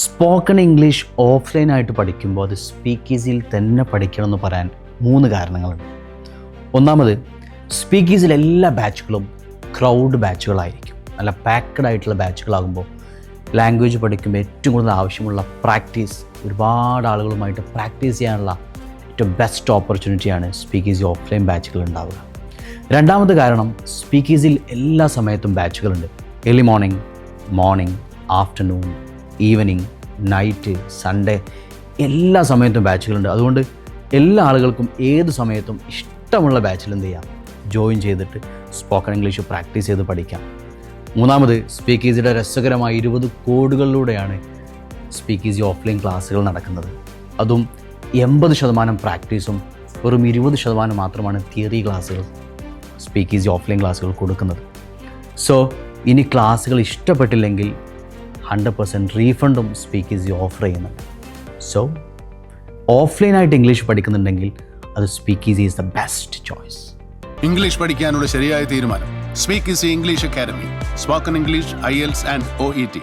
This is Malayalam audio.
സ്പോക്കൺ ഇംഗ്ലീഷ് ഓഫ്ലൈനായിട്ട് പഠിക്കുമ്പോൾ അത് സ്പീക്ക് ഈസിയിൽ തന്നെ പഠിക്കണമെന്ന് പറയാൻ മൂന്ന് കാരണങ്ങളുണ്ട്. ഒന്നാമത് സ്പീക്ക് ഈസിൽ എല്ലാ ബാച്ചുകളും ക്രൗഡ് ബാച്ചുകളായിരിക്കും നല്ല പാക്കഡ് ആയിട്ടുള്ള ബാച്ചുകളാകുമ്പോൾ ലാംഗ്വേജ് പഠിക്കുമ്പോൾ ഏറ്റവും കൂടുതൽ ആവശ്യമുള്ള പ്രാക്ടീസ് ഒരുപാട് ആളുകളുമായിട്ട് പ്രാക്ടീസ് ചെയ്യാനുള്ള ഏറ്റവും ബെസ്റ്റ് ഓപ്പർച്യൂണിറ്റിയാണ് സ്പീക്ക് ഈസി ഓഫ്ലൈൻ ബാച്ചുകൾ ഉണ്ടാവുക. രണ്ടാമത് കാരണം സ്പീക്ക് ഈസിൽ എല്ലാ സമയത്തും ബാച്ചുകളുണ്ട് early morning morning afternoon evening night Sunday എല്ലാ സമയത്തും ബാച്ചുകളുണ്ട് അതുകൊണ്ട് എല്ലാ ആളുകൾക്കും ഏത് സമയത്തും ഇഷ്ടമുള്ള ബാച്ചിൽ എന്ത് ചെയ്യാം? ജോയിൻ ചെയ്തിട്ട് സ്പോക്കൺ ഇംഗ്ലീഷ് പ്രാക്ടീസ് ചെയ്ത് പഠിക്കാം. മൂന്നാമത് സ്പീക്ക് ഈസിയുടെ രസകരമായ ഇരുപത് കോഡുകളിലൂടെയാണ് സ്പീക്ക് ഈസി ഓഫ്ലൈൻ ക്ലാസ്സുകൾ നടക്കുന്നത്. അതും എൺപത് ശതമാനം പ്രാക്ടീസും വെറും ഇരുപത് ശതമാനം മാത്രമാണ് തിയറി ക്ലാസ്സുകൾ സ്പീക്ക് ഈസി ഓഫ്ലൈൻ ക്ലാസ്സുകൾ കൊടുക്കുന്നത്. സോ ഇനി ക്ലാസ്സുകൾ ഇഷ്ടപ്പെട്ടില്ലെങ്കിൽ ഹൺഡ്രഡ് പെർസെന്റ് റീഫണ്ടും സ്പീക്ക് ഈസി ഓഫർ ചെയ്യുന്നുണ്ട് സോ ഓഫ്ലൈനായിട്ട് ഇംഗ്ലീഷ് പഠിക്കുന്നുണ്ടെങ്കിൽ അത് speak easy is the best choice English പഠിക്കാനുള്ള ശരിയായ തീരുമാനം speak easy English academy spoken English IELTS and O E T